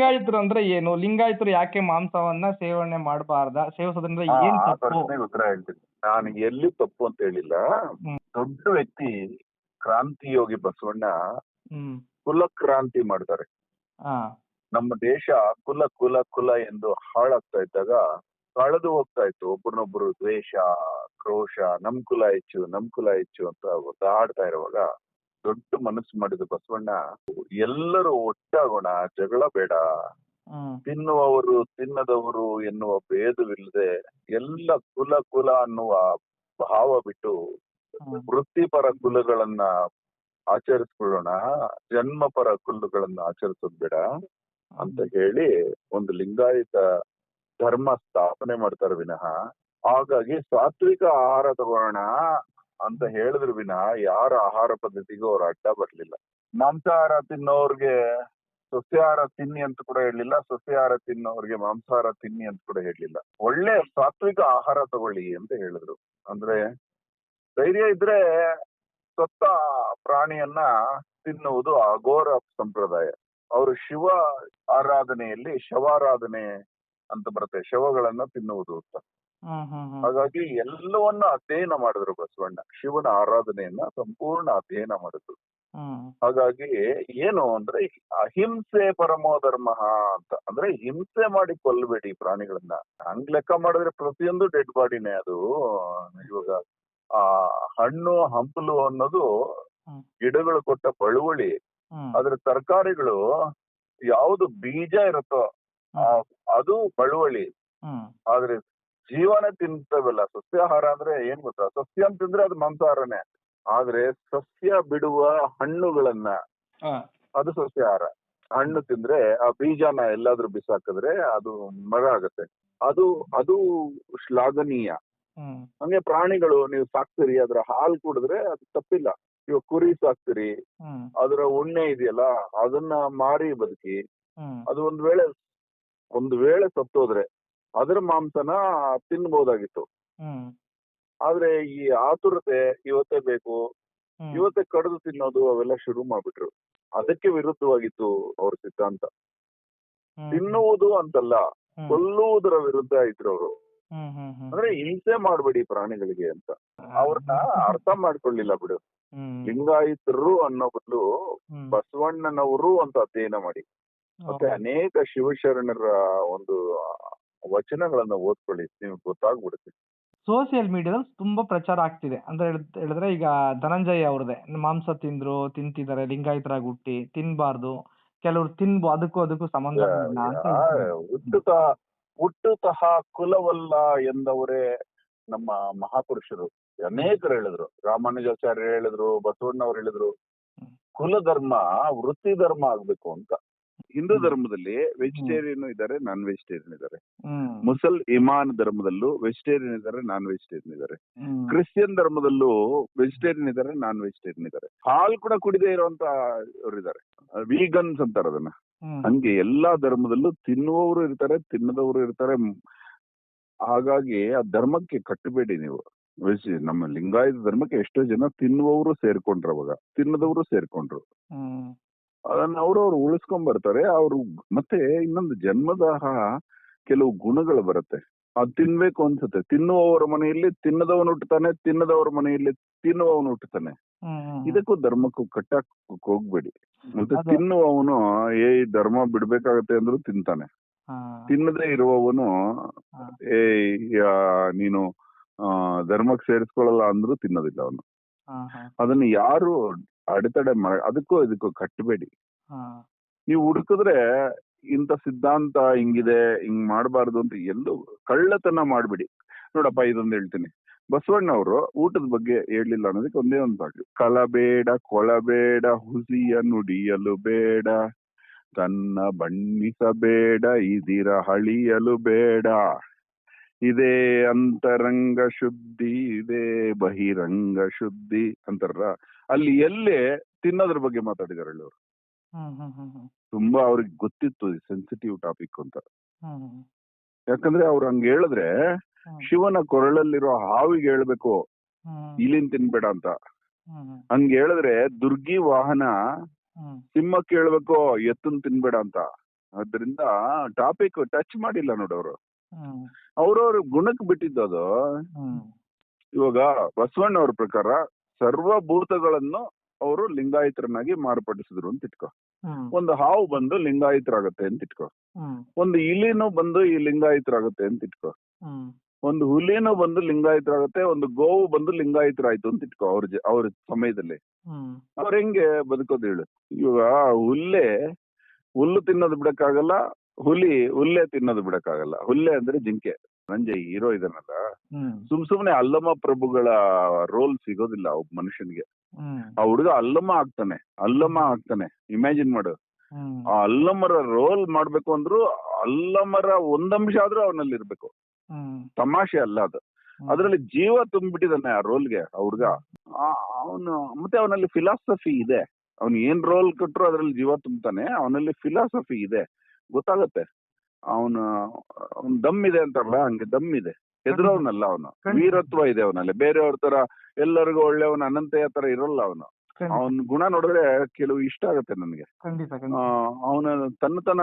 ಲಿಂಗಾಯತರು ಅಂದ್ರೆ ಏನು? ಲಿಂಗಾಯತರು ಯಾಕೆ ಮಾಂಸವನ್ನ ಸೇವನೆ ಮಾಡಬಾರ್ದ? ಸೇವಿಸೋದ್ರಿಂದ ಏನ್ ಆ ತಪ್ಪು? ಪ್ರಶ್ನೆಗೆ ಉತ್ತರ ಹೇಳ್ತೀನಿ. ನಾನು ಎಲ್ಲಿ ತಪ್ಪು ಅಂತ ಹೇಳಿಲ್ಲ. ಹ್ಮ್. ದೊಡ್ಡ ವ್ಯಕ್ತಿ ಕ್ರಾಂತಿಯೋಗಿ ಬಸವಣ್ಣ ಹ್ಮ್. ಕುಲ ಕ್ರಾಂತಿ ಮಾಡ್ತಾರೆ. ನಮ್ಮ ದೇಶ ಕುಲ ಕುಲ ಕುಲ ಎಂದು ಹಾಳಾಗ್ತಾ ಇದ್ದಾಗ ಕಳೆದು ಹೋಗ್ತಾ ಇತ್ತು. ಒಬ್ರನ್ನೊಬ್ರು ದ್ವೇಷ ಕ್ರೋಶ ನಮ್ ಕುಲ ಹೆಚ್ಚು ನಮ್ ಕುಲ ಹೆಚ್ಚು ಅಂತ ಒದ್ದಾಡ್ತಾ ಇರುವಾಗ ದೊಡ್ಡ ಮನಸ್ಸು ಮಾಡಿದ ಬಸವಣ್ಣ ಎಲ್ಲರೂ ಒಟ್ಟಾಗೋಣ ಜಗಳ ಬೇಡ. ತಿನ್ನುವವರು ತಿನ್ನದವರು ಎನ್ನುವ ಭೇದವಿಲ್ಲದೆ ಎಲ್ಲ ಕುಲ ಕುಲ ಅನ್ನುವ ಭಾವ ಬಿಟ್ಟು ವೃತ್ತಿಪರ ಕುಲಗಳನ್ನ ಆಚರಿಸ್ಕೊಳ್ಳೋಣ ಜನ್ಮಪರ ಕುಲಗಳನ್ನ ಆಚರಿಸೋದ್ ಬೇಡ ಅಂತ ಹೇಳಿ ಒಂದು ಲಿಂಗಾಯತ ಧರ್ಮ ಸ್ಥಾಪನೆ ಮಾಡ್ತಾರೆ ವಿನಃ. ಹಾಗಾಗಿ ಸಾತ್ವಿಕ ಆಹಾರ ತಗೊಳ್ಳೋಣ ಅಂತ ಹೇಳಿದ್ರು ವಿನ ಯಾರ ಆಹಾರ ಪದ್ಧತಿಗೂ ಅವ್ರು ಅಡ್ಡ ಬರ್ಲಿಲ್ಲ. ಮಾಂಸಾಹಾರ ತಿನ್ನೋರ್ಗೆ ಸಸ್ಯಾಹಾರ ತಿನ್ನಿ ಅಂತ ಕೂಡ ಹೇಳಲಿಲ್ಲ, ಸಸ್ಯಾಹಾರ ತಿನ್ನೋರ್ಗೆ ಮಾಂಸಾಹಾರ ತಿನ್ನಿ ಅಂತ ಕೂಡ ಹೇಳಲಿಲ್ಲ. ಒಳ್ಳೆ ಸಾತ್ವಿಕ ಆಹಾರ ತಗೊಳ್ಳಿ ಅಂತ ಹೇಳಿದ್ರು. ಅಂದ್ರೆ ಧೈರ್ಯ ಇದ್ರೆ ಸತ್ತ ಪ್ರಾಣಿಯನ್ನ ತಿನ್ನುವುದು ಅಘೋರ ಸಂಪ್ರದಾಯ. ಅವರು ಶಿವ ಆರಾಧನೆಯಲ್ಲಿ ಶವಾರಾಧನೆ ಅಂತ ಬರುತ್ತೆ, ಶವಗಳನ್ನ ತಿನ್ನುವುದು ಅಂತ. ಹಾಗಾಗಿ ಎಲ್ಲವನ್ನ ಅಧ್ಯಯನ ಮಾಡಿದ್ರು ಬಸವಣ್ಣ. ಶಿವನ ಆರಾಧನೆಯನ್ನ ಸಂಪೂರ್ಣ ಅಧ್ಯಯನ ಮಾಡಿದ್ರು. ಹಾಗಾಗಿ ಏನು ಅಂದ್ರೆ ಅಹಿಂಸೆ ಪರಮೋ ಧರ್ಮ ಅಂತ ಅಂದ್ರೆ ಹಿಂಸೆ ಮಾಡಿ ಕೊಲ್ಲಬೇಡಿ ಪ್ರಾಣಿಗಳನ್ನ. ಹಂಗ್ ಲೆಕ್ಕ ಮಾಡಿದ್ರೆ ಪ್ರತಿಯೊಂದು ಡೆಡ್ ಬಾಡಿನೇ ಅದು. ಇವಾಗ ಆ ಹಣ್ಣು ಹಂಪಲು ಅನ್ನೋದು. ಗಿಡಗಳು ಕೊಟ್ಟ ಬಳುವಳಿ. ಅದ್ರ ಆದ್ರೆ ತರಕಾರಿಗಳು ಯಾವ್ದು ಬೀಜ ಇರುತ್ತೋ ಅದು ಬಳುವಳಿ. ಆದ್ರೆ ಜೀವನ ತಿಂತವಲ್ಲ ಸಸ್ಯಾಹಾರ ಅಂದ್ರೆ ಏನ್ ಗೊತ್ತಾ? ಸಸ್ಯ ಅಂತಂದ್ರೆ ಅದು ಮಾಂಸಾಹಾರನೇ. ಆದ್ರೆ ಸಸ್ಯ ಬಿಡುವ ಹಣ್ಣುಗಳನ್ನ. ಅದು ಸಸ್ಯಾಹಾರ. ಹಣ್ಣು ತಿಂದ್ರೆ ಆ ಬೀಜನ ಎಲ್ಲಾದ್ರೂ ಬಿಸಾಕಿದ್ರೆ ಅದು ಮರ ಆಗತ್ತೆ. ಅದು ಅದು ಶ್ಲಾಘನೀಯ. ಹಂಗೆ ಪ್ರಾಣಿಗಳು ನೀವು ಸಾಕ್ತಿರಿ ಅದ್ರ ಹಾಲು ಕುಡಿದ್ರೆ ಅದು ತಪ್ಪಿಲ್ಲ. ಇವಾಗ ಕುರಿ ಸಾಕ್ತಿರಿ ಅದರ ಉಣ್ಣೆ ಇದೆಯಲ್ಲ ಅದನ್ನ ಮಾರಿ ಬದುಕಿ ಅದು ಒಂದ್ ವೇಳೆ ಒಂದ್ ವೇಳೆ ಸತ್ತೋದ್ರೆ ಅದ್ರ ಮಾಂಸನ ತಿನ್ಬಹುದಾಗಿತ್ತು. ಆದ್ರೆ ಈ ಆತುರತೆ ಇವತ್ತೇ ಬೇಕು. ಇವತ್ತೇ ಕಡಿದು ತಿನ್ನೋದು ಅವೆಲ್ಲ ಶುರು ಮಾಡ್ಬಿಟ್ರು. ಅದಕ್ಕೆ ವಿರುದ್ಧವಾಗಿತ್ತು ಅವ್ರ ಸಿದ್ಧಾಂತ. ತಿನ್ನುವುದು ಅಂತಲ್ಲ ಕೊಲ್ಲುವುದರ ವಿರುದ್ಧ ಇದ್ರು ಅವರು. ಅಂದ್ರೆ ಹಿಂಸೆ ಮಾಡಬೇಡಿ ಪ್ರಾಣಿಗಳಿಗೆ ಅಂತ. ಅವ್ರನ್ನ ಅರ್ಥ ಮಾಡ್ಕೊಳ್ಳಿಲ್ಲ ಬಿಡು. ಲಿಂಗಾಯಿತರು ಅನ್ನೋ ಬದಲು ಬಸವಣ್ಣನವರು ಅಂತ ಅಧ್ಯಯನ ಮಾಡಿ. ಮತ್ತೆ ಅನೇಕ ಶಿವಶರಣರ ಒಂದು ವಚನಗಳನ್ನ ಓದ್ಕೊಳ್ಳಿ ನಿಮ್ಗೆ ಗೊತ್ತಾಗ್ಬಿಡುತ್ತೆ. ಸೋಷಿಯಲ್ ಮೀಡಿಯಾದಲ್ಲಿ ತುಂಬಾ ಪ್ರಚಾರ ಆಗ್ತಿದೆ. ಅಂದ್ರೆ ಹೇಳ್- ಹೇಳಿದ್ರೆ ಈಗ ಧನಂಜಯ ಅವ್ರದೇ ಮಾಂಸ ತಿಂದ್ರು ತಿಂತಿದ್ದಾರೆ ಲಿಂಗಾಯತರಾಗಿ ಹುಟ್ಟಿ ತಿನ್ಬಾರ್ದು ಕೆಲವ್ರು ತಿನ್ಬೋ ಅದಕ್ಕೂ ಅದಕ್ಕೂ ಸಂಬಂಧ ಇಲ್ಲ ಅಂತ. ಹುಟ್ಟುತ ಹುಟ್ಟುತಃ ಕುಲವಲ್ಲ ಎಂದವರೇ ನಮ್ಮ ಮಹಾಪುರುಷರು. ಅನೇಕರು ಹೇಳಿದ್ರು. ರಾಮಾನುಜಾಚಾರ್ಯ ಹೇಳಿದ್ರು ಬಸವಣ್ಣವ್ರು ಹೇಳಿದ್ರು. ಕುಲ ಧರ್ಮ ವೃತ್ತಿ ಧರ್ಮ ಆಗ್ಬೇಕು ಅಂತ. ಹಿಂದೂ ಧರ್ಮದಲ್ಲಿ ವೆಜಿಟೇರಿಯನ್ ಇದ್ದಾರೆ ನಾನ್ ವೆಜಿಟೇರಿಯನ್ ಇದ್ದಾರೆ ಮುಸಲ್ ಇಮಾನ್ ಧರ್ಮದಲ್ಲೂ ವೆಜಿಟೇರಿಯನ್ ಇದ್ದಾರೆ ನಾನ್ ವೆಜಿಟೇರಿಯನ್ ಇದ್ದಾರೆ ಕ್ರಿಶ್ಚಿಯನ್ ಧರ್ಮದಲ್ಲೂ ವೆಜಿಟೇರಿಯನ್ ಇದ್ದಾರೆ ನಾನ್ ವೆಜಿಟೇರಿಯನ್ ಇದ್ದಾರೆ. ಹಾಲು ಕೂಡ ಕುಡಿದೇ ಇರುವಂತ ಇದ್ದಾರೆ ವೀಗನ್ಸ್ ಅಂತಾರೆ ಅದನ್ನ. ಹಂಗೆ ಎಲ್ಲಾ ಧರ್ಮದಲ್ಲೂ ತಿನ್ನುವವರು ಇರ್ತಾರೆ ತಿನ್ನದವರು ಇರ್ತಾರೆ. ಹಾಗಾಗಿ ಆ ಧರ್ಮಕ್ಕೆ ಕಟ್ಟಬೇಡಿ ನೀವು. ವೆಜ್- ನಮ್ಮ ಲಿಂಗಾಯತ ಧರ್ಮಕ್ಕೆ ಎಷ್ಟೋ ಜನ ತಿನ್ನುವವರು ಸೇರ್ಕೊಂಡ್ರು ಅವಾಗ. ತಿನ್ನದವರು ಸೇರ್ಕೊಂಡ್ರು. ಅದನ್ನ ಅವ್ರವ್ರು ಉಳಿಸ್ಕೊಂಡ್ ಬರ್ತಾರೆ ಅವ್ರು ಮತ್ತೆ ಇನ್ನೊಂದು ಜನ್ಮದಾಹ ಕೆಲವು ಗುಣಗಳು ಬರುತ್ತೆ. ಅದ್ ತಿನ್ಬೇಕು ಅನ್ಸುತ್ತೆ. ತಿನ್ನುವವರ ಮನೆಯಲ್ಲಿ ತಿನ್ನದವನು ಹುಟ್ಟುತ್ತಾನೆ ತಿನ್ನದವರ ಮನೆಯಲ್ಲಿ ತಿನ್ನುವವನು ಹುಟ್ಟುತ್ತಾನೆ. ಇದಕ್ಕೂ ಧರ್ಮಕ್ಕೂ ಕಟ್ಟಕ್ ಹೋಗ್ಬೇಡಿ. ಮತ್ತೆ ತಿನ್ನುವವನು ಏ ಧರ್ಮ ಬಿಡ್ಬೇಕಾಗತ್ತೆ ಅಂದ್ರು ತಿಂತಾನೆ. ತಿನ್ನದೇ ಇರುವವನು ಏ ನೀನು ಧರ್ಮಕ್ಕೆ ಸೇರಿಸ್ಕೊಳ್ಳಲ್ಲ ಅಂದ್ರು ತಿನ್ನೋದಿಲ್ಲ ಅವನು. ಅದನ್ನ ಯಾರು ಅಡೆತಡೆ ಮಾಡ ಅದಕ್ಕೂ ಇದಕ್ಕೂ ಕಟ್ಟಬೇಡಿ. ಹಾ. ನೀವು ಹುಡುಕಿದ್ರೆ ಇಂಥ ಸಿದ್ಧಾಂತ ಹಿಂಗಿದೆ ಹಿಂಗ್ ಮಾಡಬಾರ್ದು ಅಂತ ಎಲ್ಲೂ ಕಳ್ಳತನ ಮಾಡ್ಬಿಡಿ. ನೋಡಪ್ಪ ಇದೊಂದು ಹೇಳ್ತೀನಿ. ಬಸವಣ್ಣ ಅವರು ಊಟದ ಬಗ್ಗೆ ಹೇಳಲಿಲ್ಲ ಅನ್ನೋದಕ್ಕೆ ಒಂದೇ ಒಂದು ಸಾಕು ಕಲಬೇಡ ಕೊಳಬೇಡ ಹುಸಿಯ ನುಡಿಯಲು ಬೇಡ. ತನ್ನ ಬಣ್ಣಿಸಬೇಡ ಇದಿರ ಹಳಿಯಲು ಬೇಡ. ಇದೇ ಅಂತರಂಗ ಶುದ್ಧಿ ಇದೇ ಬಹಿರಂಗ ಶುದ್ಧಿ ಅಂತಾರ ಅಲ್ಲಿ ಎಲ್ಲೇ ತಿನ್ನೋದ್ರ ಬಗ್ಗೆ ಮಾತಾಡಿದಾರೆ ಅವರು. ತುಂಬಾ ಅವ್ರಿಗೆ ಗೊತ್ತಿತ್ತು ಸೆನ್ಸಿಟಿವ್ ಟಾಪಿಕ್ ಅಂತ. ಯಾಕಂದ್ರೆ ಅವ್ರು ಹಂಗ ಹೇಳಿದ್ರೆ ಶಿವನ ಕೊರಳಲ್ಲಿರೋ ಹಾವಿಗೆ ಹೇಳ್ಬೇಕು ಇಲ್ಲಿನ್ ಇಲಿನ್ ತಿನ್ಬೇಡ ಅಂತ. ಹಂಗ ಹೇಳಿದ್ರೆ ದುರ್ಗಿ ವಾಹನ ಸಿಂಹಕ್ಕೆ ಹೇಳ್ಬೇಕು ಎತ್ತನ್ ತಿನ್ಬೇಡ ಅಂತ. ಅದರಿಂದ ಟಾಪಿಕ್ ಟಚ್ ಮಾಡಿಲ್ಲ ಹ್ಮ್ ಅವ್ರವ್ರ ಗುಣಕ್ಕೆ ಬಿಟ್ಟಿದ್ದು ಅದು. ಇವಾಗ ಬಸವಣ್ಣವ್ರ ಪ್ರಕಾರ ಸರ್ವಭೂತಗಳನ್ನು ಅವರು ಲಿಂಗಾಯತರನ್ನಾಗಿ ಮಾರ್ಪಡಿಸಿದ್ರು ಅಂತ ಇಟ್ಕೋ. ಒಂದು ಹಾವು ಬಂದು ಲಿಂಗಾಯತರಾಗತ್ತೆ ಅಂತ ಇಟ್ಕೋ. ಒಂದು ಇಲಿನೂ ಬಂದು ಈ ಲಿಂಗಾಯತರಾಗತ್ತೆ ಅಂತ ಇಟ್ಕೋ. ಒಂದು ಹುಲಿನೂ ಬಂದು ಲಿಂಗಾಯತರಾಗತ್ತೆ ಒಂದು ಗೋವು ಬಂದು ಲಿಂಗಾಯತರಾಯ್ತು ಅಂತ ಇಟ್ಕೋ ಅವ್ರ ಅವ್ರ ಸಮಯದಲ್ಲಿ. ಅವ್ರ ಹೆಂಗೆ ಬದುಕೋದು ಹೇಳು. ಇವಾಗ ಹುಲ್ಲೆ ಹುಲ್ಲು ತಿನ್ನೋದು ಬಿಡಕ್ಕಾಗಲ್ಲ ಹುಲಿ ಹುಲ್ಲೆ ತಿನ್ನೋದು ಬಿಡಕ್ಕಾಗಲ್ಲ. ಹುಲ್ಲೆ ಅಂದ್ರೆ ಜಿಂಕೆ. ನಂಜೆ ಹೀರೋ ಇದನ್ನಲ್ಲ ಸುಮ್ ಸುಮ್ನೆ ಅಲ್ಲಮ ಪ್ರಭುಗಳ ರೋಲ್ ಸಿಗೋದಿಲ್ಲ ಒಬ್ಬ ಮನುಷ್ಯನಿಗೆ. ಆ ಹುಡುಗ ಅಲ್ಲಮ ಆಗ್ತಾನೆ ಅಲ್ಲಮ ಆಗ್ತಾನೆ. ಇಮ್ಯಾಜಿನ್ ಮಾಡು. ಆ ಅಲ್ಲಮರ ರೋಲ್ ಮಾಡ್ಬೇಕು ಅಂದ್ರು ಅಲ್ಲಮರ ಒಂದಂಶ ಆದ್ರೂ ಅವನಲ್ಲಿ ಇರ್ಬೇಕು ತಮಾಷೆ ಅಲ್ಲ ಅದು. ಅದ್ರಲ್ಲಿ ಜೀವ ತುಂಬಿಟ್ಟಿದ್ದಾನೆ ಆ ರೋಲ್ಗೆ ಆ ಹುಡುಗ. ಅವನು ಮತ್ತೆ ಅವನಲ್ಲಿ ಫಿಲಾಸಫಿ ಇದೆ. ಅವ್ನು ಏನ್ ರೋಲ್ ಕೊಟ್ರು ಅದ್ರಲ್ಲಿ ಜೀವ ತುಂಬ್ತಾನೆ ಅವನಲ್ಲಿ ಫಿಲಾಸಫಿ ಇದೆ. ಗೊತ್ತಾಗತ್ತೆ. ಅವನು ಅವ್ನ್ ದಮ್ ಇದೆ ಅಂತಾರಲ್ಲ ಹಂಗೆ ದಮ್ ಇದೆ. ಹೆದ್ರವನಲ್ಲ ಅವನು. ವೀರತ್ವ ಇದೆ ಅವನಲ್ಲಿ. ಬೇರೆಯವ್ರ ತರ ಎಲ್ಲರಿಗೂ ಒಳ್ಳೆಯವನ ಅನಂತೆಯ ತರ ಇರಲ್ಲ ಅವನು. ಅವನ್ ಗುಣ ನೋಡಿದ್ರೆ ಕೆಲವು ಇಷ್ಟ ಆಗತ್ತೆ ನನಗೆ. ಅವನ ತನ್ನತನ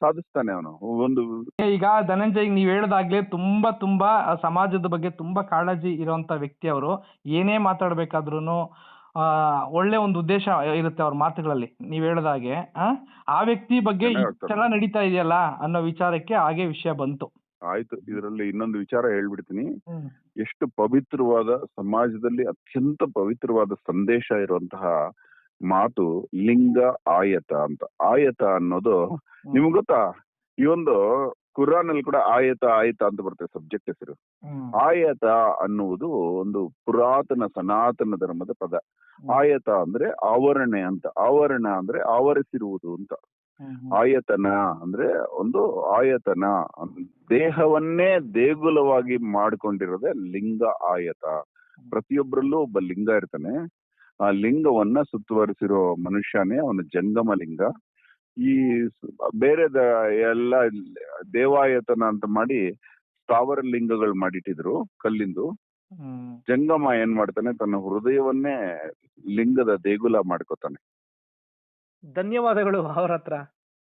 ಸಾಧಿಸ್ತಾನೆ ಅವನು. ಒಂದು ಈಗ ಧನಂಜಯ್ ನೀವ್ ಹೇಳದಾಗ್ಲೇ ತುಂಬಾ ತುಂಬಾ ಸಮಾಜದ ಬಗ್ಗೆ ತುಂಬಾ ಕಾಳಜಿ ಇರುವಂತ ವ್ಯಕ್ತಿ ಅವರು ಏನೇ ಮಾತಾಡ್ಬೇಕಾದ್ರೂನು ಒಳ್ಳೆ ಒಂದು ಉದ್ದೇಶ ಇರುತ್ತೆ ಅವ್ರ ಮಾತುಗಳಲ್ಲಿ. ನೀವ್ ಹೇಳದ ಹಾಗೆ ಆ ವ್ಯಕ್ತಿ ಬಗ್ಗೆ. ಇಷ್ಟೆಲ್ಲ ನಡೀತಾ ಇದೆಯಲ್ಲ ಅನ್ನೋ ವಿಚಾರಕ್ಕೆ ಹಾಗೆ ವಿಷಯ ಬಂತು. ಆಯ್ತು ಇದರಲ್ಲಿ ಇನ್ನೊಂದು ವಿಚಾರ ಹೇಳ್ಬಿಡ್ತೀನಿ. ಎಷ್ಟು ಪವಿತ್ರವಾದ ಸಮಾಜದಲ್ಲಿ ಅತ್ಯಂತ ಪವಿತ್ರವಾದ ಸಂದೇಶ ಇರುವಂತಹ ಮಾತು ಲಿಂಗ ಆಯತ ಅಂತ. ಆಯತ ಅನ್ನೋದು ನಿಮ್ಗೆ ಗೊತ್ತಾ? ಈ ಒಂದು ಕುರಾನ್ ಅಲ್ಲಿ ಕೂಡ ಆಯತ ಆಯತ ಅಂತ ಬರ್ತದೆ ಸಬ್ಜೆಕ್ಟ್ ಹೆಸರು. ಆಯತ ಅನ್ನುವುದು ಒಂದು ಪುರಾತನ ಸನಾತನ ಧರ್ಮದ ಪದ. ಆಯತ ಅಂದ್ರೆ ಆವರಣೆ ಅಂತ. ಆವರಣ ಅಂದ್ರೆ ಆವರಿಸಿರುವುದು ಅಂತ. ಆಯತನ ಅಂದ್ರೆ ಒಂದು ಆಯತನ. ದೇಹವನ್ನೇ ದೇಗುಲವಾಗಿ ಮಾಡ್ಕೊಂಡಿರೋದೇ ಲಿಂಗ ಆಯತ. ಪ್ರತಿಯೊಬ್ಬರಲ್ಲೂ ಒಬ್ಬ ಲಿಂಗ ಇರ್ತಾನೆ. ಆ ಲಿಂಗವನ್ನ ಸುತ್ತುವರಿಸಿರೋ ಮನುಷ್ಯನೇ ಅವನ ಜಂಗಮ ಲಿಂಗ ಈ ಬೇರೆ ಎಲ್ಲ ದೇವಾಯತನ ಅಂತ ಮಾಡಿ ಸ್ಥಾವರ ಲಿಂಗಗಳು ಮಾಡಿಟ್ಟಿದ್ರು ಕಲ್ಲಿಂದು. ಜಂಗಮ ಏನ್ ಮಾಡ್ತಾನೆ ತನ್ನ ಹೃದಯವನ್ನೇ ಲಿಂಗದ ದೇಗುಲ ಮಾಡ್ಕೋತಾನೆ. ಧನ್ಯವಾದಗಳು ಅವರ ಹತ್ರ.